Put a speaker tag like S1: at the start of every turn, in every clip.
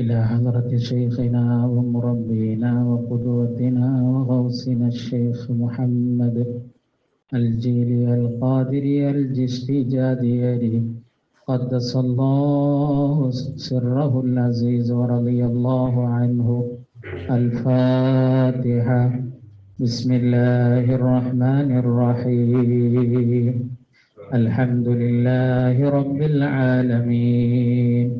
S1: إلى حضرة شيخنا ومربينا وقدوتنا وغوثنا الشيخ محمد الجيلي القادري الجشتي جاديري قدس الله سره العزيز ورضي الله عنه الفاتحة. بسم الله الرحمن الرحيم. الحمد لله رب العالمين.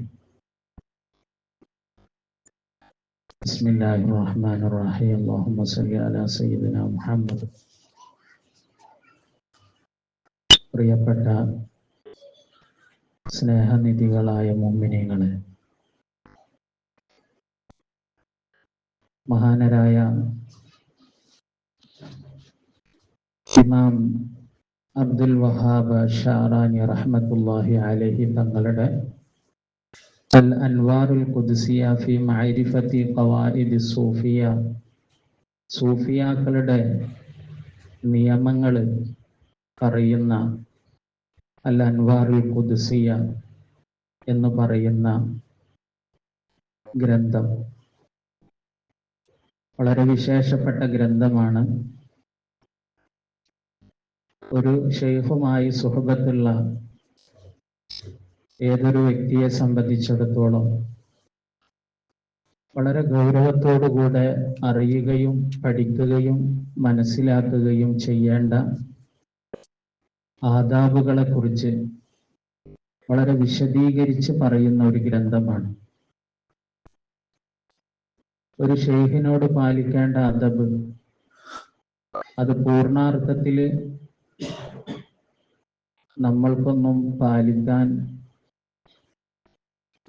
S1: بسم الله الرحمن الرحيم اللهم صل على سيدنا محمد പ്രിയപ്പെട്ട സ്നേഹനിധികളായ മുമ്മിനികളെ മഹാനരായ ഇമാം അബ്ദുൽ വഹാബ് ഷാറാനി റഹ്മത്തുല്ലാഹി അലഹി തങ്ങളുടെ അൽ അൻവാറുൽ في معرفه قواعد الصوفيه സൂഫിയ. സൂഫിയാക്കളുടെ നിയമങ്ങൾ പറയുന്ന അൽ അൻവാറുൽ ഖുദ്സിയ എന്ന് പറയുന്ന ഗ്രന്ഥം. വളരെ വിശേഷപ്പെട്ട ഗ്രന്ഥമാണ്. ഒരു ഷെയ്ഖുമായി സുഹബത്തുള്ള ഏതൊരു വ്യക്തിയെ സംബന്ധിച്ചിടത്തോളം വളരെ ഗൗരവത്തോടുകൂടെ അറിയുകയും പഠിക്കുകയും മനസ്സിലാക്കുകയും ചെയ്യേണ്ട ആദാബുകളെ കുറിച്ച് വളരെ വിശദീകരിച്ച് പറയുന്ന ഒരു ഗ്രന്ഥമാണ്. ഒരു ഷെയ്ഖിനോട് പാലിക്കേണ്ട അദബ് അത് പൂർണാർത്ഥത്തിൽ നമ്മൾക്കൊന്നും പാലിക്കാൻ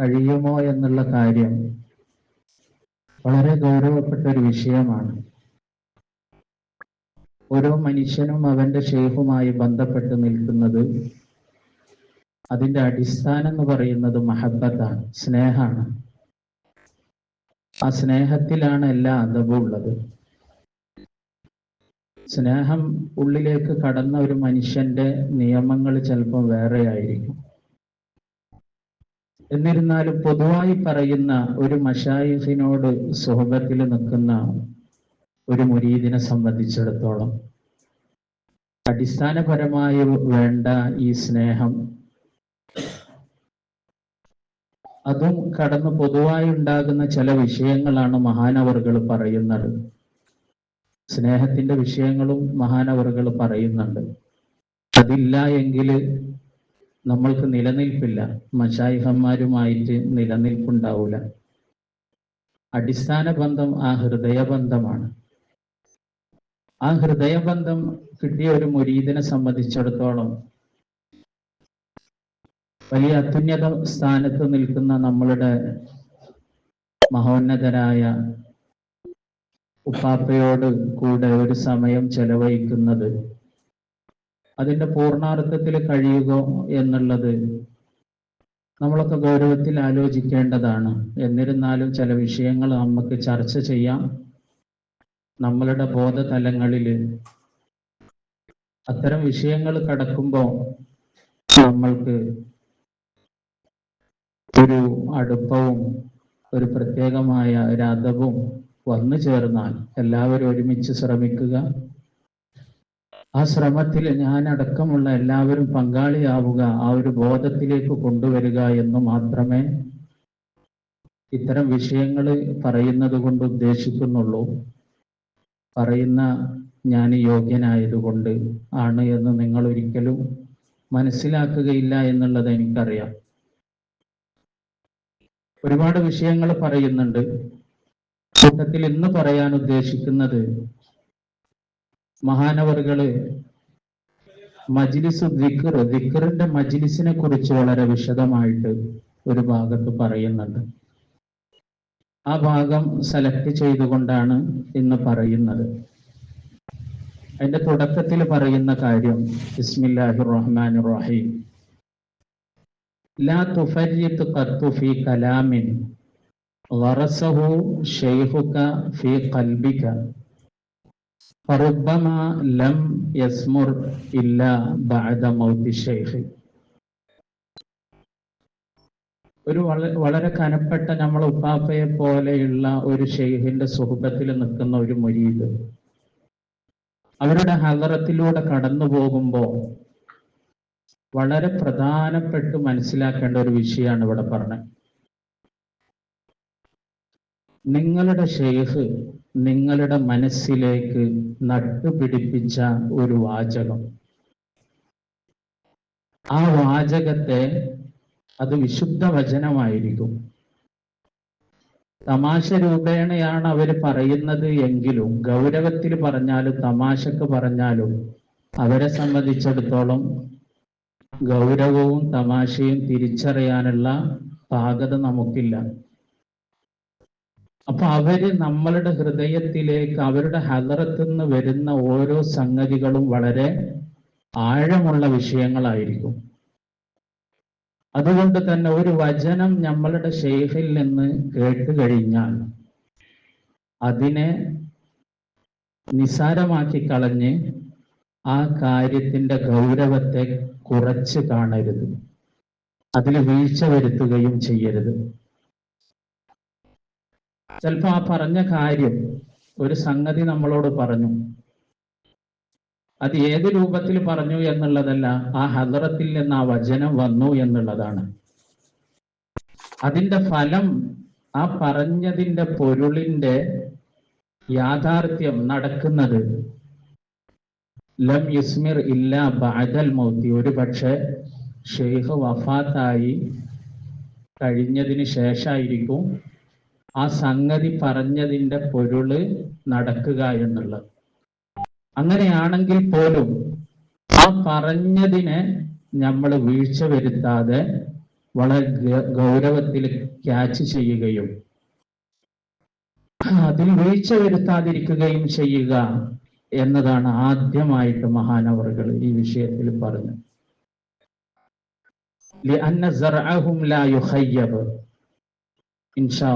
S1: കഴിയുമോ എന്നുള്ള കാര്യം വളരെ ഗൗരവപ്പെട്ട ഒരു വിഷയമാണ്. ഓരോ മനുഷ്യനും അവന്റെ ഷെയ്ഫുമായി ബന്ധപ്പെട്ട് നിൽക്കുന്നത് അതിന്റെ അടിസ്ഥാനം എന്ന് പറയുന്നത് മഹബത്താണ് സ്നേഹമാണ്. ആ സ്നേഹത്തിലാണ് എല്ലാ അദബും ഉള്ളത്. സ്നേഹം ഉള്ളിലേക്ക് കടന്ന ഒരു മനുഷ്യന്റെ നിയമങ്ങൾ ചിലപ്പോൾ വേറെ ആയിരിക്കും എന്നിരുന്നാലും പൊതുവായി പറയുന്ന ഒരു മഷായിഫിനോട് സുഹൃത്തിൽ നിൽക്കുന്ന ഒരു മുരീദിനെ സംബന്ധിച്ചിടത്തോളം അടിസ്ഥാനപരമായി വേണ്ട ഈ സ്നേഹം അതും കടന്ന് പൊതുവായി ഉണ്ടാകുന്ന ചില വിഷയങ്ങളാണ് മഹാനവറുകൾ പറയുന്നത്. സ്നേഹത്തിന്റെ വിഷയങ്ങളും മഹാനവറുകൾ പറയുന്നുണ്ട്. അതില്ല എങ്കിൽ നമ്മൾക്ക് നിലനിൽപ്പില്ല. മഷായിഹന്മാരുമായിട്ട് നിലനിൽപ്പുണ്ടാവില്ല അടിസ്ഥാന ബന്ധം ആ ഹൃദയബന്ധമാണ്. ആ ഹൃദയബന്ധം കിട്ടിയ ഒരു മുരീദിനെ സംബന്ധിച്ചിടത്തോളം വലിയ അത്യുന്നത സ്ഥാനത്ത് നിൽക്കുന്ന നമ്മളുടെ മഹോന്നതരായ ഉപ്പാപ്പയോട് കൂടെ ഒരു സമയം ചെലവഴിക്കുന്നത് അതിന്റെ പൂർണാർത്ഥത്തിൽ കഴിയുക എന്നുള്ളത് നമ്മളൊക്കെ ഗൗരവത്തിൽ ആലോചിക്കേണ്ടതാണ്. എന്നിരുന്നാലും ചില വിഷയങ്ങൾ നമുക്ക് ചർച്ച ചെയ്യാം. നമ്മളുടെ ബോധതലങ്ങളിൽ അത്തരം വിഷയങ്ങൾ കടക്കുമ്പോൾ നമ്മൾക്ക് ഒരു അടുപ്പവും ഒരു പ്രത്യേകമായ ഒരു അതവും വന്നു ചേർന്നാൽ എല്ലാവരും ഒരുമിച്ച് ശ്രമിക്കുക. ആ ശ്രമത്തിൽ ഞാൻ അടക്കമുള്ള എല്ലാവരും പങ്കാളിയാവുക ആ ഒരു ബോധത്തിലേക്ക് കൊണ്ടുവരിക എന്ന് മാത്രമേ ഇത്തരം വിഷയങ്ങൾ പറയുന്നത് കൊണ്ട് ഉദ്ദേശിക്കുന്നുള്ളൂ. പറയുന്ന ഞാൻ യോഗ്യനായതുകൊണ്ട് ആണ് എന്ന് നിങ്ങൾ ഒരിക്കലും മനസ്സിലാക്കുകയില്ല എന്നുള്ളത് എനിക്കറിയാം. ഒരുപാട് വിഷയങ്ങൾ പറയുന്നുണ്ട്. കൂട്ടത്തിൽ ഇന്ന് പറയാൻ ഉദ്ദേശിക്കുന്നത് മഹാനവറുകൾ മജ്ലിസ് ദിക്കർ ദിക്കറിന്റെ മജ്ലിസിനെ കുറിച്ച് വളരെ വിശദമായിട്ട് ഒരു ഭാഗത്ത് പറയുന്നുണ്ട്. ആ ഭാഗം സെലക്ട് ചെയ്തുകൊണ്ടാണ് ഇന്ന് പറയുന്നത്. അതിന്റെ തുടക്കത്തിൽ പറയുന്ന കാര്യം ബിസ്മില്ലാഹിർ റഹ്മാൻ റഹീം ലാ തുഫരിത്ത് ഖത്തു ഫീ കലാമിൻ വറസഹു ഷെയ്ഹുക ഫീ ഖൽബിക. فربما لم يسمر إلا بعد موت الشيخ ഒരു വള- വളരെ കനപ്പെട്ട നമ്മളെ ഉപ്പാപ്പയെ പോലെയുള്ള ഒരു ഷെയ്ഖിന്റെ സുഹൃബത്തിൽ നിൽക്കുന്ന ഒരു മുരീദ് അവരുടെ ഹലറത്തിലൂടെ കടന്നു പോകുമ്പോൾ വളരെ പ്രധാനപ്പെട്ട് മനസ്സിലാക്കേണ്ട ഒരു വിഷയമാണ് ഇവിടെ പറഞ്ഞത് നിങ്ങളുടെ ഷെയ്ഖ് നിങ്ങളുടെ മനസ്സിലേക്ക് നട്ടുപിടിപ്പിച്ച ഒരു വാചകം. ആ വാചകത്തെ അത് വിശുദ്ധ വചനമായിരിക്കും. തമാശ രൂപേണയാണ് അവർ പറയുന്നത് എങ്കിലും ഗൗരവത്തിൽ പറഞ്ഞാലും തമാശക്ക് പറഞ്ഞാലും അവരെ സംബന്ധിച്ചിടത്തോളം ഗൗരവവും തമാശയും തിരിച്ചറിയാനുള്ള പാകത നമുക്കില്ല. അപ്പൊ അവർ നമ്മളുടെ ഹൃദയത്തിലേക്ക് അവരുടെ ഹദറത്ത് നിന്ന് വരുന്ന ഓരോ സംഗതികളും വളരെ ആഴമുള്ള വിഷയങ്ങളായിരിക്കും. അതുകൊണ്ട് തന്നെ ഒരു വചനം നമ്മളുടെ ഷെയ്ഖിൽ നിന്ന് കേട്ട് കഴിഞ്ഞാൽ അതിനെ നിസാരമാക്കി കളഞ്ഞ് ആ കാര്യത്തിന്റെ ഗൗരവത്തെ കുറച്ച് കാണരുത്. അതിൽ വീഴ്ച വരുത്തുകയും ചെയ്യരുത്. ചിലപ്പോ ആ പറഞ്ഞ കാര്യം ഒരു സംഗതി നമ്മളോട് പറഞ്ഞു. അത് ഏത് രൂപത്തിൽ പറഞ്ഞു എന്നുള്ളതല്ല ആ ഹദറത്തിൽ നിന്ന് ആ വചനം വന്നു എന്നുള്ളതാണ്. അതിന്റെ ഫലം ആ പറഞ്ഞതിന്റെ പൊരുളിന്റെ യാഥാർത്ഥ്യം നടക്കുന്നത് ലം യുസ്മിർ ഇല്ല ബാദൽ മൗത്തി. ഒരു പക്ഷെ ഷെയ്ഖ് വഫാത്തായി കഴിഞ്ഞതിന് ശേഷമായിരിക്കും ആ സംഗതി പറഞ്ഞതിന്റെ പൊരുൾ നടക്കുക എന്നുള്ളത്. അങ്ങനെയാണെങ്കിൽ പോലും ആ പറഞ്ഞതിനെ നമ്മൾ വീഴ്ച വരുത്താതെ വളരെ ഗൗരവത്തിൽ ക്യാച്ച് ചെയ്യുകയും അതിൽ വീഴ്ച വരുത്താതിരിക്കുകയും ചെയ്യുക എന്നതാണ് ആദ്യമായിട്ട് മഹാനവറുകൾ ഈ വിഷയത്തിൽ പറഞ്ഞത്. ഇൻഷാ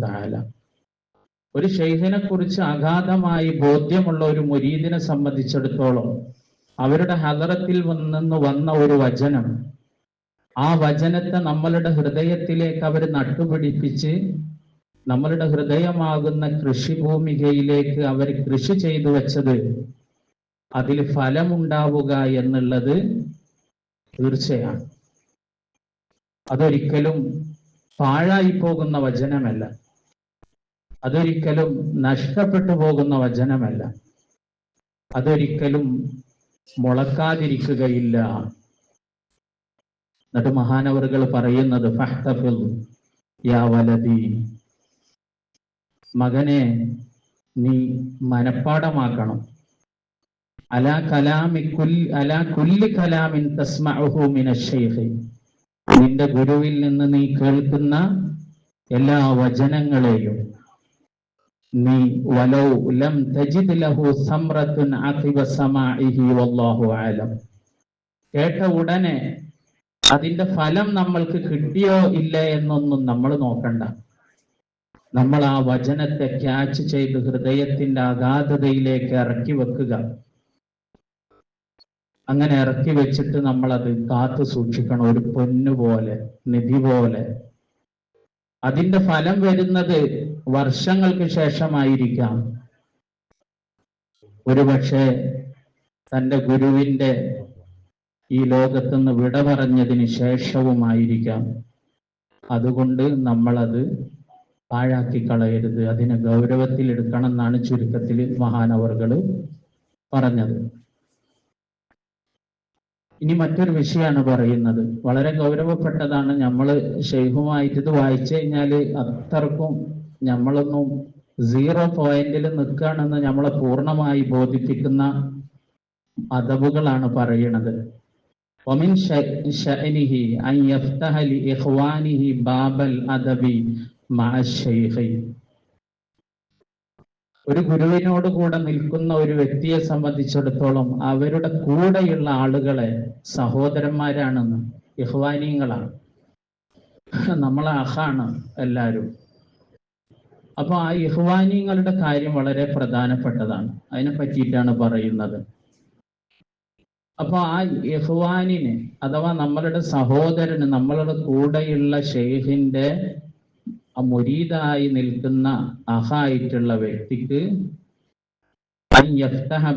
S1: താല ഒരു ഷെയ്ഖിനെ കുറിച്ച് അഗാധമായി ബോധ്യമുള്ള ഒരു മുരീദിനെ സംബന്ധിച്ചിടത്തോളം അവരുടെ ഹദറത്തിൽ നിന്ന് വന്ന ഒരു വചനം ആ വചനത്തെ നമ്മളുടെ ഹൃദയത്തിലേക്ക് അവർ നട്ടുപിടിപ്പിച്ച് നമ്മളുടെ ഹൃദയമാകുന്ന കൃഷിഭൂമികയിലേക്ക് അവർ കൃഷി ചെയ്തു വെച്ചത് അതിൽ ഫലമുണ്ടാവുക എന്നുള്ളത് തീർച്ചയാണ്. അതൊരിക്കലും പാഴായി പോകുന്ന വചനമല്ല. അതൊരിക്കലും നഷ്ടപ്പെട്ടു പോകുന്ന വചനമല്ല. അതൊരിക്കലും മുളക്കാതിരിക്കുകയില്ല. എന്നിട്ട് മഹാനവറുകൾ പറയുന്നത് ഫഹ്തഫിൽ യാ മകനെ നീ മനപ്പാടമാക്കണം. അലാ കലാമി അലാ കുല്ലി കലാമിൻ തസ്മഅഹു തസ്മഉഹു മിനശ്ശൈഖി. നിന്റെ ഗുരുവിൽ നിന്ന് നീ കേൾക്കുന്ന എല്ലാ വചനങ്ങളെയും നീ വലൗ ലം തജിദ് ലഹു സംറത്തുൻ അഖിബ സമാഇഹി വല്ലാഹു ആലം കേട്ട ഉടനെ അതിന്റെ ഫലം നമ്മൾക്ക് കിട്ടിയോ ഇല്ല എന്നൊന്നും നമ്മൾ നോക്കണ്ട. നമ്മൾ ആ വചനത്തെ ക്യാച്ച് ചെയ്ത് ഹൃദയത്തിന്റെ അഗാധതയിലേക്ക് ഇറക്കി വെക്കുക. അങ്ങനെ ഇറക്കി വെച്ചിട്ട് നമ്മൾ അത് കാത്തു സൂക്ഷിക്കണം. ഒരു പൊന്നു പോലെ നിധി പോലെ. അതിന്റെ ഫലം വരുന്നത് വർഷങ്ങൾക്ക് ശേഷമായിരിക്കാം. ഒരുപക്ഷെ തന്റെ ഗുരുവിന്റെ ഈ ലോകത്തുനിന്ന് വിട പറഞ്ഞതിന് ശേഷവുമായിരിക്കാം. അതുകൊണ്ട് നമ്മളത് പാഴാക്കി കളയരുത്. അതിനെ ഗൗരവത്തിൽ എടുക്കണം എന്നാണ് ചുരുക്കത്തിൽ മഹാനവറുകൾ പറഞ്ഞത്. ഇനി മറ്റൊരു വിഷയമാണ് പറയുന്നത് വളരെ ഗൗരവപ്പെട്ടതാണ് നമ്മൾ ഷെയ്ഖുമായിട്ട് ഇത് വായിച്ചു കഴിഞ്ഞാൽ അത്രക്കും നമ്മളൊന്നും സീറോ പോയിന്റിൽ നിൽക്കുകയാണെന്ന് നമ്മളെ പൂർണ്ണമായി ബോധിപ്പിക്കുന്ന അദബുകളാണ് പറയുന്നത് ومن ش- شأنه أن يفتح لإخوانه باب الأدب മഅശ്ശൈഖി ഒരു ഗുരുവിനോട് കൂടെ നിൽക്കുന്ന ഒരു വ്യക്തിയെ സംബന്ധിച്ചിടത്തോളം അവരുടെ കൂടെയുള്ള ആളുകളെ സഹോദരന്മാരാണെന്ന് ഇഹ്വാനീങ്ങളാണ്. നമ്മളെ അഹാണ് എല്ലാവരും അപ്പൊ ആ ഇഹ്വാനീങ്ങളുടെ കാര്യം വളരെ പ്രധാനപ്പെട്ടതാണ്. അതിനെ പറ്റിയിട്ടാണ് പറയുന്നത്. അപ്പൊ ആ ഇഹ്വാനിന് അഥവാ നമ്മളുടെ സഹോദരന് നമ്മളുടെ കൂടെയുള്ള ഷെയ്ഖിന്റെ ആ മുരീദായി നിൽക്കുന്ന അഹായിട്ടുള്ള വ്യക്തിക്ക്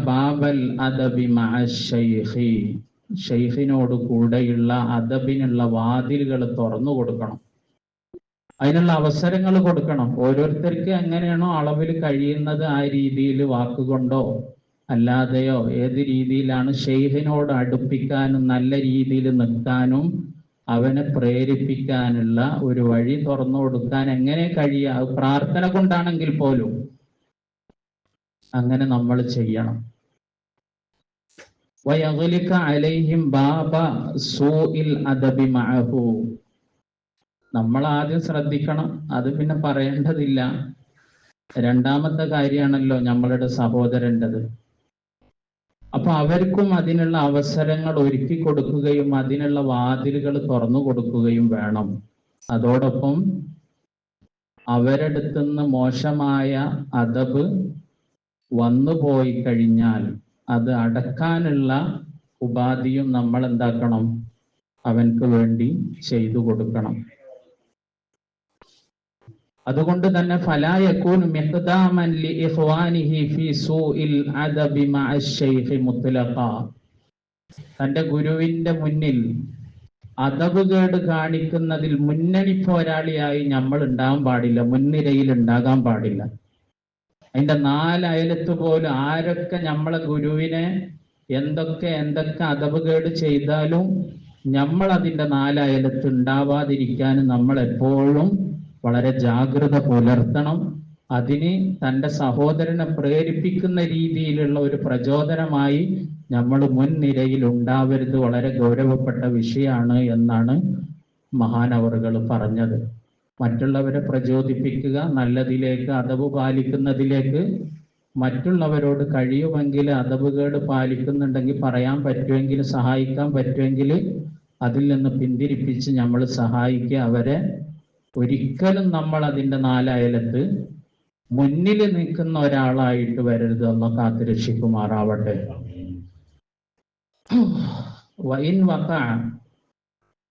S1: ബാബൽ അദബി ഷെയ്ഖിനോട് കൂടെയുള്ള അദബിനുള്ള വാതിലുകൾ തുറന്നു കൊടുക്കണം. അതിനുള്ള അവസരങ്ങൾ കൊടുക്കണം. ഓരോരുത്തർക്ക് എങ്ങനെയാണോ അളവിൽ കഴിയുന്നത് ആ രീതിയിൽ വാക്കുകൊണ്ടോ അല്ലാതെയോ ഏത് രീതിയിലാണ് ഷെയ്ഖിനോട് അടുപ്പിക്കാനും നല്ല രീതിയിൽ നിൽക്കാനും അവനെ പ്രേരിപ്പിക്കാനുള്ള ഒരു വഴി തുറന്നു കൊടുക്കാൻ എങ്ങനെ കഴിയുക പ്രാർത്ഥന കൊണ്ടാണെങ്കിൽ പോലും അങ്ങനെ നമ്മൾ ചെയ്യണം. അലൈഹിം ബാബ സൂഇൽ മഅഹു. നമ്മൾ ആദ്യം ശ്രദ്ധിക്കണം. അത് പിന്നെ പറയേണ്ടതില്ല. രണ്ടാമത്തെ കാര്യമാണല്ലോ നമ്മളുടെ സഹോദരന്റെത്. അപ്പൊ അവർക്കും അതിനുള്ള അവസരങ്ങൾ ഒരുക്കി കൊടുക്കുകയും അതിനുള്ള വാതിലുകൾ തുറന്നു കൊടുക്കുകയും വേണം. അതോടൊപ്പം അവരെടുത്തുനിന്ന് മോശമായ അതബ് വന്നുപോയി കഴിഞ്ഞാൽ അത് അടക്കാനുള്ള ഉപാധിയും നമ്മൾ എന്താക്കണം? അവൻക്ക് വേണ്ടി ചെയ്തു കൊടുക്കണം. ശൈഖി തന്നെ തന്റെ ഗുരുവിന്റെ മുന്നിൽ അതവുകേട് കാണിക്കുന്നതിൽ മുന്നണി പോരാളിയായി നമ്മൾ ഉണ്ടാകാൻ പാടില്ല മുൻനിരയിൽ ഉണ്ടാകാൻ പാടില്ല. അതിന്റെ നാലയലത്ത് പോലും ആരൊക്കെ നമ്മളെ ഗുരുവിനെ എന്തൊക്കെ എന്തൊക്കെ അതവുകേട് ചെയ്താലും നമ്മൾ അതിന്റെ നാലയലത്ത് ഉണ്ടാവാതിരിക്കാൻ നമ്മൾ എപ്പോഴും വളരെ ജാഗ്രത പുലർത്തണം. അതിന് തന്റെ സഹോദരനെ പ്രേരിപ്പിക്കുന്ന രീതിയിലുള്ള ഒരു പ്രചോദനമായി നമ്മൾ മുൻനിരയിൽ ഉണ്ടാവരുത് വളരെ ഗൗരവപ്പെട്ട വിഷയമാണ് എന്നാണ് മഹാനവറുകൾ പറഞ്ഞത്. മറ്റുള്ളവരെ പ്രചോദിപ്പിക്കുക നല്ലതിലേക്ക് അതവ് പാലിക്കുന്നതിലേക്ക് മറ്റുള്ളവരോട് കഴിയുമെങ്കിൽ അതവുകേട് പാലിക്കുന്നുണ്ടെങ്കിൽ പറയാൻ പറ്റുമെങ്കിൽ സഹായിക്കാൻ പറ്റുമെങ്കിൽ അതിൽ നിന്ന് പിന്തിരിപ്പിച്ച് നമ്മൾ സഹായിക്കുക അവരെ ഒരിക്കലും നമ്മൾ അതിന്റെ നാലയലത്ത് മുന്നിൽ നിൽക്കുന്ന ഒരാളായിട്ട് വരരുത് എന്ന് കാത്തുരക്ഷിക്കുമാറാവട്ടെ വൈൻ വക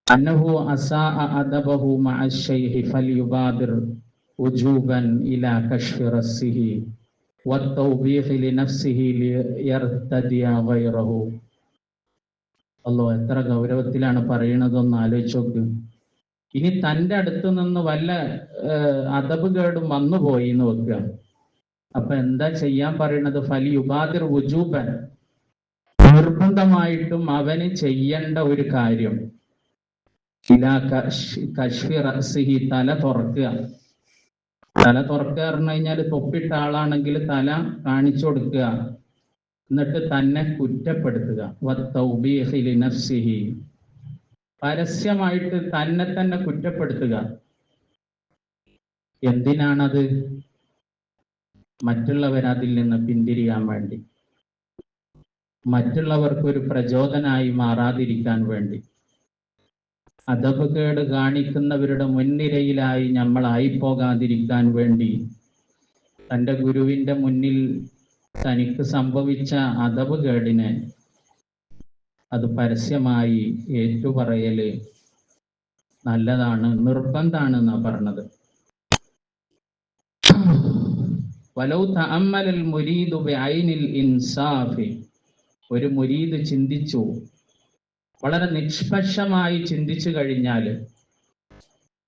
S1: അന്നഹു അസാ അദബഹു മഅ ശൈഖി ഫൽയുബാദിർ ഉജൂബൻ ഇലാ കശ്ഫി റസ്സിഹി والتوبيخ لنفسه ليرتدي غيره അല്ലോ എത്ര ഗൗരവത്തിലാണ് പറയണതെന്ന് ആലോചിച്ച് നോക്ക് ഇനി തന്റെ അടുത്ത് നിന്ന് വല്ല അതബ് കേടും വന്നുപോയി എന്ന് വെക്കുക. അപ്പൊ എന്താ ചെയ്യാൻ പറയണത്? ഫലി ഉപാതിർ വുജൂബൻ. നിർബന്ധമായിട്ടും അവന് ചെയ്യേണ്ട ഒരു കാര്യം. ഇലാ കശ്- കശ്ഫി തല തുറക്കുക. തല തുറക്കുക പറഞ്ഞു കഴിഞ്ഞാൽ തൊപ്പിട്ട ആളാണെങ്കിൽ തല കാണിച്ചു കൊടുക്കുക. എന്നിട്ട് തന്നെ കുറ്റപ്പെടുത്തുക. പരസ്യമായിട്ട് തന്നെ തന്നെ കുറ്റപ്പെടുത്തുക. എന്തിനാണത്? മറ്റുള്ളവർ അതിൽ നിന്ന് പിന്തിരിയാൻ വേണ്ടി. മറ്റുള്ളവർക്ക് ഒരു പ്രചോദനായി മാറാതിരിക്കാൻ വേണ്ടി. അതപകേട് കാണിക്കുന്നവരുടെ മുൻനിരയിലായി നമ്മളായി പോകാതിരിക്കാൻ വേണ്ടി. തന്റെ ഗുരുവിന്റെ മുന്നിൽ തനിക്ക് സംഭവിച്ച അതപകേടിനെ അത് പരസ്യമായി ഏറ്റുപറയൽ നല്ലതാണ് നിർബന്ധാണ് എന്നാ പറഞ്ഞത്. വലൗ മുരീദു ബിഐനിൽ ഇൻസാഫി. ഒരു മുരീദ് ചിന്തിച്ചു. വളരെ നിഷ്പക്ഷമായി ചിന്തിച്ചു കഴിഞ്ഞാൽ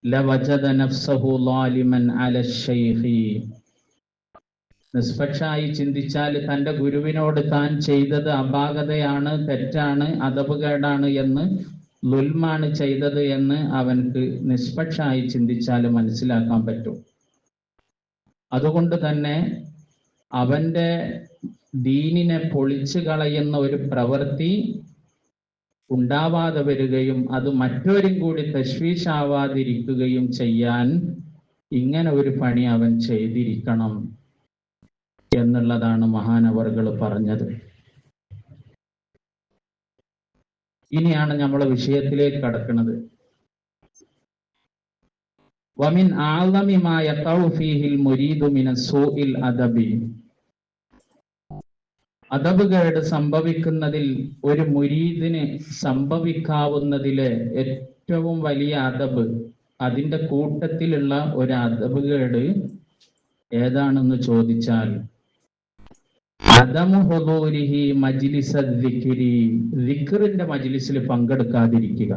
S1: ലവജദ നഫ്സഹു നിഷ്പക്ഷമായി ചിന്തിച്ചാൽ തന്റെ ഗുരുവിനോട് താൻ ചെയ്തത് അപാകതയാണ് തെറ്റാണ് അതപകേടാണ് എന്ന് ലുൽമാണ് ചെയ്തത് എന്ന് അവൻക്ക് നിഷ്പക്ഷായി ചിന്തിച്ചാൽ മനസ്സിലാക്കാൻ പറ്റും. അതുകൊണ്ട് തന്നെ അവന്റെ ദീനിനെ പൊളിച്ചു കളയുന്ന ഒരു പ്രവൃത്തി ഉണ്ടാവാതെ വരികയും അത് മറ്റോരും കൂടി തശ്വീഷാവാതിരിക്കുകയും ചെയ്യാൻ ഇങ്ങനെ ഒരു പണി അവൻ ചെയ്തിരിക്കണം. എന്നുള്ളതാണ് മഹാനവറുകൾ പറഞ്ഞത്. ഇനിയാണ് നമ്മൾ വിഷയത്തിലേക്ക് കടക്കുന്നത്. വമിൻ ആളമിമായ തൗഫീഹിൽ മുരീദു മിന സൂഇൽ അദബി. അദബ് സംഭവിക്കുന്നതിൽ ഒരു മുരീദിന് സംഭവിക്കാവുന്നതിലെ ഏറ്റവും വലിയ അദബ് അതിന്റെ കൂട്ടത്തിലുള്ള ഒരു അതബുകേട് ഏതാണെന്ന് ചോദിച്ചാൽ ദിക്റിന്റെ മജ്ലിസിൽ പങ്കെടുക്കാതിരിക്കുക.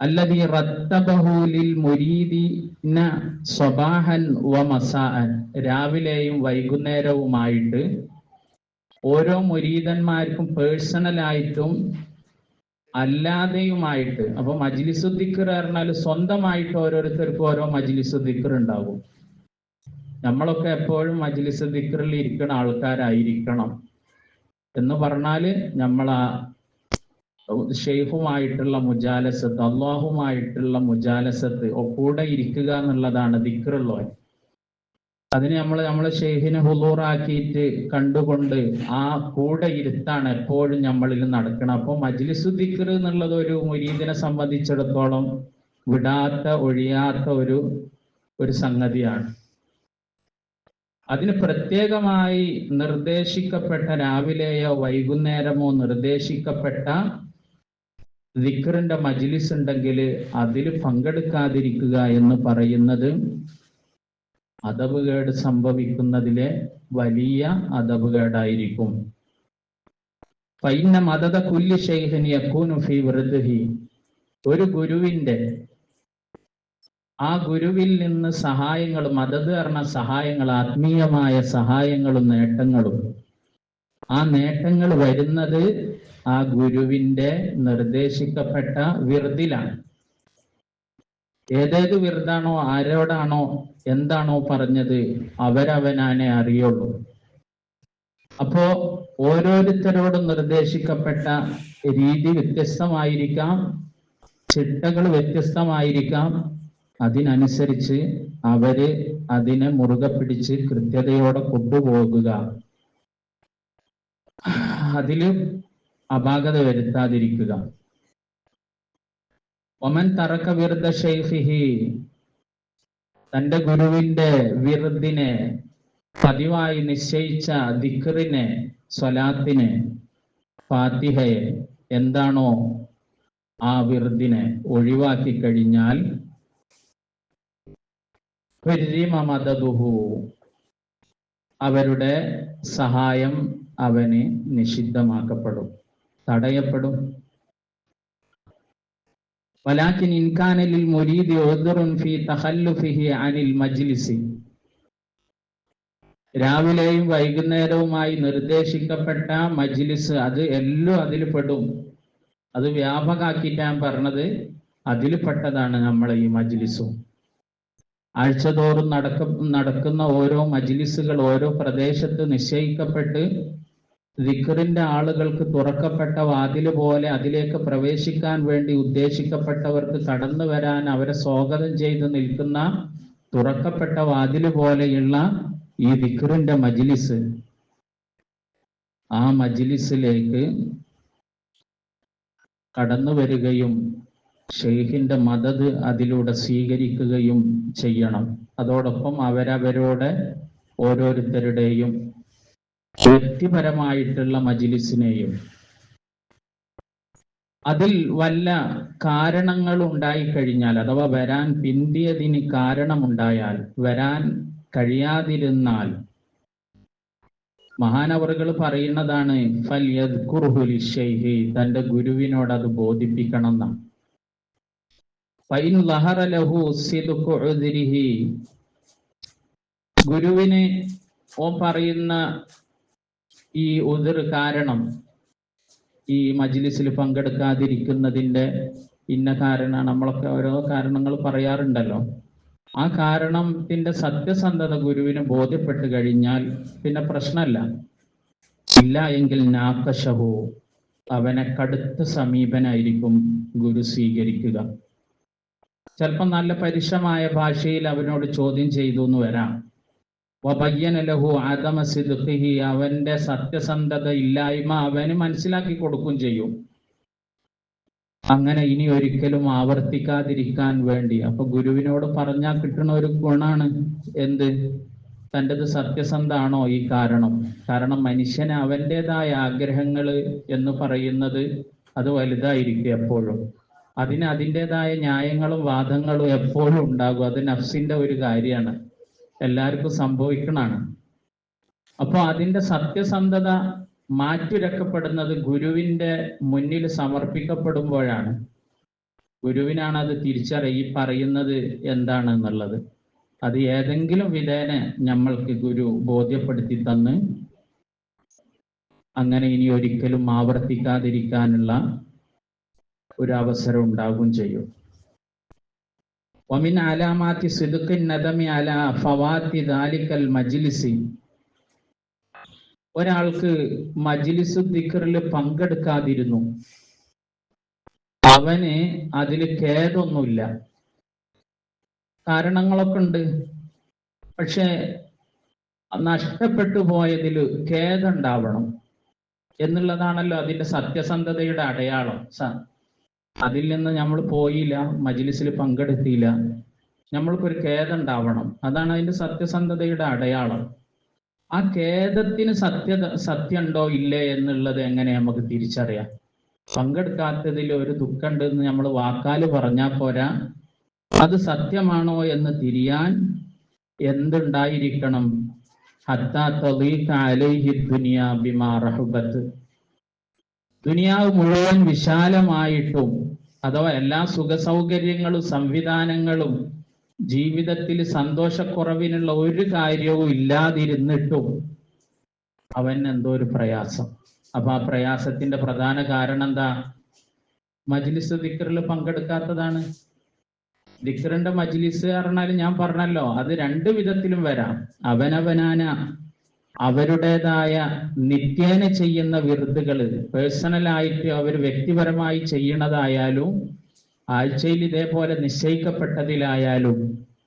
S1: അല്ലതി റത്തബഹൂലിൽ മുരീദിന സ്വബാഹൻ വ മസാഅൻ. രാവിലെയും വൈകുന്നേരവുമായിട്ട് ഓരോ മുരീദന്മാർക്കും പേഴ്സണലായിട്ടും അല്ലാതെയുമായിട്ട്. അപ്പൊ മജ്ലിസു ദിക്ർ പറഞ്ഞാൽ സ്വന്തമായിട്ട് ഓരോരുത്തർക്കും ഓരോ മജ്ലിസു ദിക്ർ ഉണ്ടാകും. നമ്മളൊക്കെ എപ്പോഴും മജ്ലിസ് ദിക്റിൽ ഇരിക്കുന്ന ആൾക്കാരായിരിക്കണം എന്ന് പറഞ്ഞാൽ നമ്മൾ ആ ഷെയ്ഫുമായിട്ടുള്ള മുജാലസത്ത് അള്ളാഹുമായിട്ടുള്ള മുജാലസത്ത് കൂടെ ഇരിക്കുക എന്നുള്ളതാണ് ദിക്റുള്ളവൻ. അതിന് നമ്മൾ നമ്മളെ ഷെയ്ഖിനെ ഹുലൂറാക്കിയിട്ട് കണ്ടുകൊണ്ട് ആ കൂടെ ഇരുത്താണ് എപ്പോഴും നമ്മളിൽ നടക്കണം അപ്പൊ മജ്ലിസു ദിക്ർ എന്നുള്ളത് ഒരു മുരീദിനെ സംബന്ധിച്ചിടത്തോളം വിടാത്ത ഒഴിയാത്ത ഒരു ഒരു സംഗതിയാണ്. അതിന് പ്രത്യേകമായി നിർദ്ദേശിക്കപ്പെട്ട രാവിലെയോ വൈകുന്നേരമോ നിർദ്ദേശിക്കപ്പെട്ട ദിക്കറിന്റെ മജിലിസ് ഉണ്ടെങ്കിൽ അതിൽ പങ്കെടുക്കാതിരിക്കുക എന്ന് പറയുന്നത് അതവുകേട് സംഭവിക്കുന്നതിലെ വലിയ അതവുകേടായിരിക്കും പൈന്ന മതത കുല്ലി ഷെയ്ഖിന് യക്കൂനു വൃദ്ധി ഒരു ഗുരുവിന്റെ ആ ഗുരുവിൽ നിന്ന് സഹായങ്ങളും മതത് കാരണ സഹായങ്ങൾ ആത്മീയമായ സഹായങ്ങളും നേട്ടങ്ങളും. ആ നേട്ടങ്ങൾ വരുന്നത് ആ ഗുരുവിന്റെ നിർദ്ദേശിക്കപ്പെട്ട വിറുതിലാണ് ഏതേത് വിറുതാണോ ആരോടാണോ എന്താണോ പറഞ്ഞത് അവരവനാനെ അറിയുള്ളൂ. അപ്പോ ഓരോരുത്തരോടും നിർദ്ദേശിക്കപ്പെട്ട രീതി വ്യത്യസ്തമായിരിക്കാം ചിട്ടകൾ വ്യത്യസ്തമായിരിക്കാം അതിനനുസരിച്ച് അവർ അതിനെ മുറുകെ പിടിച്ച് കൃത്യതയോടെ കൊണ്ടുപോകുക. അതിൽ അപാകത വരുത്താതിരിക്കുക. ഒമൻ തറക്ക വിറുദ ഷെയ്ഫിഹി തന്റെ ഗുരുവിന്റെ വിറുദിനെ പതിവായി നിശ്ചയിച്ച ദിക്റിനെ സ്വലാത്തിനെ ഫാത്തിഹയെ എന്താണോ ആ വിർദിനെ ഒഴിവാക്കി കഴിഞ്ഞാൽ അവരുടെ സഹായം അവന് നിഷിദ്ധമാക്കപ്പെടും തടയപ്പെടും. വലാക്കിൻ ഇൻകാനലിൽ മുരീദി ഉദ്റുൻ ഫി തഖല്ലുഫിഹി അനിൽ മജ്ലിസി. രാവിലെയും വൈകുന്നേരവുമായി നിർദ്ദേശിക്കപ്പെട്ട മജ്ലിസ് അത് എല്ലാം അതിൽ പെടും. അത് വ്യാപകാക്കിയിട്ട് പറഞ്ഞത്. അതിൽ പെട്ടതാണ് നമ്മളെ ഈ മജ്ലിസും. ആഴ്ചതോറും നടക്ക നടക്കുന്ന ഓരോ മജ്ലിസുകൾ ഓരോ പ്രദേശത്ത് നിശ്ചയിക്കപ്പെട്ട് ദിക്റിന്റെ ആളുകൾക്ക് തുറക്കപ്പെട്ട വാതിൽ പോലെ അതിലേക്ക് പ്രവേശിക്കാൻ വേണ്ടി ഉദ്ദേശിക്കപ്പെട്ടവർക്ക് കടന്നു വരാൻ അവരെ സ്വാഗതം ചെയ്ത് നിൽക്കുന്ന തുറക്കപ്പെട്ട വാതിൽ പോലെയുള്ള ഈ ദിക്റിന്റെ മജ്ലിസ്. ആ മജ്ലിസിലേക്ക് കടന്നു വരികയും ഷെയ്ഖിന്റെ മദത് അതിലൂടെ സ്വീകരിക്കുകയും ചെയ്യണം. അതോടൊപ്പം അവരവരോടെ ഓരോരുത്തരുടെയും വ്യക്തിപരമായിട്ടുള്ള മജിലിസിനെയും അതിൽ വല്ല കാരണങ്ങൾ ഉണ്ടായിക്കഴിഞ്ഞാൽ അഥവാ വരാൻ പിന്തിയതിന് കാരണമുണ്ടായാൽ വരാൻ കഴിയാതിരുന്നാൽ മഹാനവറുകൾ പറയുന്നതാണ് ഫൽ തന്റെ ഗുരുവിനോട് അത് ബോധിപ്പിക്കണം എന്നാണ് ഗുരുവിന് ഓ പറയുന്ന ഈ ഉതിർ കാരണം ഈ മജ്ലിസിൽ പങ്കെടുക്കാതിരിക്കുന്നതിന്റെ ഇന്ന കാരണമാണ് നമ്മളൊക്കെ ഓരോ കാരണങ്ങൾ പറയാറുണ്ടല്ലോ. ആ കാരണത്തിന്റെ സത്യസന്ധത ഗുരുവിന് ബോധ്യപ്പെട്ട് കഴിഞ്ഞാൽ പിന്നെ പ്രശ്നമല്ല. ഇല്ല എങ്കിൽ നാക്കശവോ അവനെ കടുത്ത സമീപനായിരിക്കും ഗുരു സ്വീകരിക്കുക. ചിലപ്പോൾ നല്ല പരുഷമായ ഭാഷയിൽ അവനോട് ചോദ്യം ചെയ്തു എന്ന് വരാം. വബയ്യന ലഹു ആദമ സിദ്ഖിഹി അവന്റെ സത്യസന്ധത ഇല്ലായ്മ അവന് മനസ്സിലാക്കി കൊടുക്കും ചെയ്യും. അങ്ങനെ ഇനി ഒരിക്കലും ആവർത്തിക്കാതിരിക്കാൻ വേണ്ടി. അപ്പൊ ഗുരുവിനോട് പറഞ്ഞാൽ കിട്ടുന്ന ഒരു ഗുണാണ് എന്ത്? തന്റെത് സത്യസന്ധാണോ ഈ കാരണം? കാരണം മനുഷ്യന് അവന്റെതായ ആഗ്രഹങ്ങൾ എന്ന് പറയുന്നത് അത് വലുതായിരിക്കും എപ്പോഴും. അതിന് അതിന്റെതായ ന്യായങ്ങളും വാദങ്ങളും എപ്പോഴും ഉണ്ടാകും. അത് നഫ്സിന്റെ ഒരു കാര്യമാണ്. എല്ലാവർക്കും സംഭവിക്കണാണ് അപ്പോൾ അതിന്റെ സത്യസന്ധത മാറ്റുരക്കപ്പെടുന്നത് ഗുരുവിന്റെ മുന്നിൽ സമർപ്പിക്കപ്പെടുമ്പോഴാണ്. ഗുരുവിനാണ് അത് തിരിച്ചറിയി പറയുന്നത് എന്താണെന്നുള്ളത്. അത് ഏതെങ്കിലും വിധേന നമ്മൾക്ക് ഗുരു ബോധ്യപ്പെടുത്തി തന്ന് അങ്ങനെ ഇനി ഒരിക്കലും ആവർത്തിക്കാതിരിക്കാനുള്ള ഒരു അവസരം ഉണ്ടാകും ചെയ്യും. ഒമിൻ ആലാമാത്തി സിദുക്കിൻ നദമി അല ഫവാത്തി ദാലിക്കൽ മജിലിസി. ഒരാൾക്ക് മജ്‌ലിസ് ദിക്കറിൽ പങ്കെടുക്കാതിരുന്നു. അവന് അതിൽ ഖേദൊന്നുമില്ല കാരണങ്ങളൊക്കെ ഉണ്ട്. പക്ഷെ നഷ്ടപ്പെട്ടു പോയതിൽ ഖേദുണ്ടാവണം എന്നുള്ളതാണല്ലോ അതിന്റെ സത്യസന്ധതയുടെ അടയാളം. അതിൽ നിന്ന് നമ്മൾ പോയില്ല മജ്ലിസിൽ പങ്കെടുത്തില്ല. നമ്മൾക്കൊരു ഖേദം ഉണ്ടാവണം അതാണ് അതിന്റെ സത്യസന്ധതയുടെ അടയാളം. ആ ഖേദത്തിന് സത്യ സത്യമുണ്ടോ ഇല്ലേ എന്നുള്ളത് എങ്ങനെ നമുക്ക് തിരിച്ചറിയാം? പങ്കെടുക്കാത്തതിൽ ഒരു ദുഃഖമുണ്ട് എന്ന് നമ്മൾ വാക്കാൽ പറഞ്ഞാൽ പോരാ. അത് സത്യമാണോ എന്ന് തിരിയാൻ എന്തുണ്ടായിരിക്കണം? ഹത്താ തളീഖ അലൈഹി ദുനിയ ബിമാ റഹബത്ത്. ദുനിയാവ് മുഴുവൻ വിശാലമായിട്ടും അഥവാ എല്ലാ സുഖ സൗകര്യങ്ങളും സംവിധാനങ്ങളും ജീവിതത്തിൽ സന്തോഷക്കുറവിനുള്ള ഒരു കാര്യവും ഇല്ലാതിരുന്നിട്ടും അവൻ എന്തോ ഒരു പ്രയാസം. അപ്പൊ ആ പ്രയാസത്തിന്റെ പ്രധാന കാരണം എന്താ മജ്ലിസ് ദിക്കറിൽ പങ്കെടുക്കാത്തതാണ്. ദിക്കറിന്റെ മജ്ലിസ് പറഞ്ഞാൽ ഞാൻ പറഞ്ഞല്ലോ അത് രണ്ട് വിധത്തിലും വരാം. അവനവനാന അവരുടേതായ നിത്യേന ചെയ്യുന്ന വിരുദ്ധകൾ പേഴ്സണലായിട്ട് അവർ വ്യക്തിപരമായി ചെയ്യണതായാലും ആഴ്ചയിൽ ഇതേപോലെ നിശ്ചയിക്കപ്പെട്ടതിലായാലും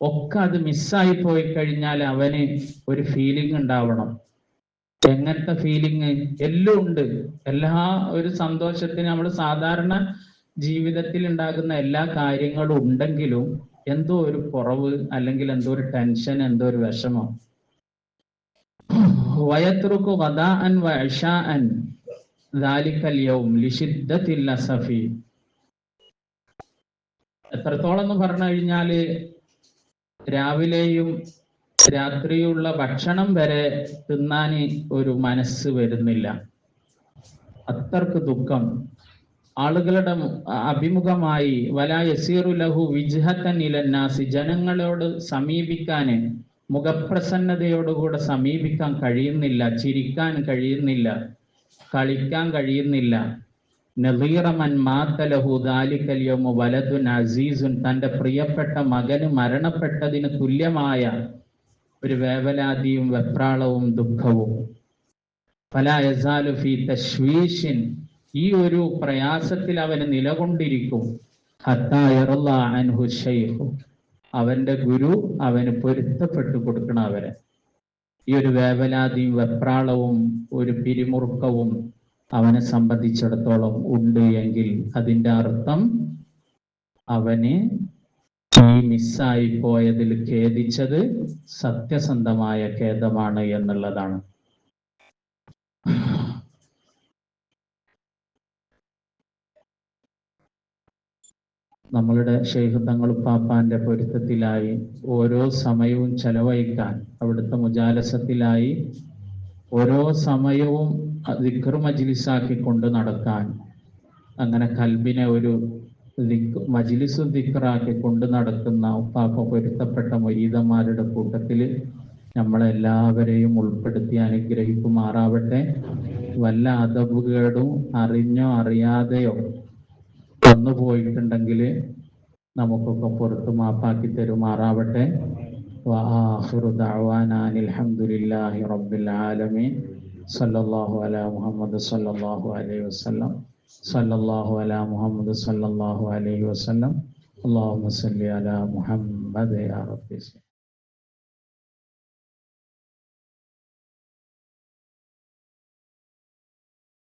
S1: ഒക്കെ അത് മിസ്സായി പോയി കഴിഞ്ഞാൽ അവന് ഒരു ഫീലിംഗ് ഉണ്ടാവണം. എങ്ങനത്തെ ഫീലിംഗ് എല്ലാം ഉണ്ട്. എല്ലാ ഒരു സന്തോഷത്തിന് നമ്മൾ സാധാരണ ജീവിതത്തിൽ ഉണ്ടാകുന്ന എല്ലാ കാര്യങ്ങളും ഉണ്ടെങ്കിലും എന്തോ ഒരു കുറവ് അല്ലെങ്കിൽ എന്തോ ഒരു ടെൻഷൻ എന്തോ ഒരു വിഷമം ദാലിക്കൽ യൗം എത്രത്തോളം എന്ന് പറഞ്ഞു കഴിഞ്ഞാൽ രാവിലെയും രാത്രിയുള്ള ഭക്ഷണം വരെ തിന്നാൻ ഒരു മനസ്സ് വരുന്നില്ല. അത്രയ്ക്ക് ദുഃഖം. ആളുകളുടെ അഭിമുഖമായി വലാ യസീറു ലഹു വിജ്ഹത്തൻ ഇലന്നാസി ജനങ്ങളോട് സമീപിക്കാന് മുഖപ്രസന്നതയോടുകൂടെ സമീപിക്കാൻ കഴിയുന്നില്ല ചിരിക്കാൻ കഴിയുന്നില്ല കളിക്കാൻ കഴിയുന്നില്ല. നദീറമൻ മാത്തലഹു ദാലിക്കലിയോമു വലതുൻ അസീസുൻ തന്റെ പ്രിയപ്പെട്ട മകന് മരണപ്പെട്ടതിന് തുല്യമായ ഒരു വേവലാതിയും വെപ്രാളവും ദുഃഖവും. ഫല യസാലു ഫി തശ്വീഷിൻ ഈ ഒരു പ്രയാസത്തിൽ അവന് നിലകൊണ്ടിരിക്കും. ഹത്താ യറല്ലാ അൻഹു ശൈഖു. അവന്റെ ഗുരു അവന് പൊരുത്തപ്പെട്ടു കൊടുക്കണം അവരെ. ഈ ഒരു വേവലാതിയും വെപ്രാളവും ഒരു പിരിമുറുക്കവും അവനെ സംബന്ധിച്ചിടത്തോളം ഉണ്ട് എങ്കിൽ അതിന്റെ അർത്ഥം അവന് ഈ മിസ്സായി പോയതിൽ ഖേദിച്ചത് സത്യസന്ധമായ ഖേദമാണ് എന്നുള്ളതാണ്. നമ്മളുടെ ഷെയ്ഖ് തങ്ങൾ പാപ്പാന്റെ പൊരുത്തത്തിലായി ഓരോ സമയവും ചെലവഴിക്കാൻ അവിടുത്തെ മുജാലസത്തിലായി ഓരോ സമയവും ദിക്ർ മജ്ലിസാക്കി കൊണ്ട് നടക്കാൻ. അങ്ങനെ കൽബിനെ ഒരു മജിലിസ് മജ്ലിസു ദിക്റാക്കി കൊണ്ട് നടക്കുന്ന ഉപ്പാപ്പ പൊരുത്തപ്പെട്ട മൊരീതന്മാരുടെ കൂട്ടത്തിൽ നമ്മളെല്ലാവരെയും ഉൾപ്പെടുത്തി അനുഗ്രഹിക്കുമാറാവട്ടെ. വല്ല അതവുകേടും അറിഞ്ഞോ അറിയാതെയോ വന്നു പോയിട്ടുണ്ടെങ്കിൽ നമുക്കൊക്കെ പുറത്ത് മാപ്പാക്കി തരുമാറാവട്ടെ وآخر دعوانا أن الحمد لله رب العالمين صلى الله على محمد صلى الله عليه وسلم صلى الله على محمد صلى الله عليه وسلم اللهم صل على محمد يا رب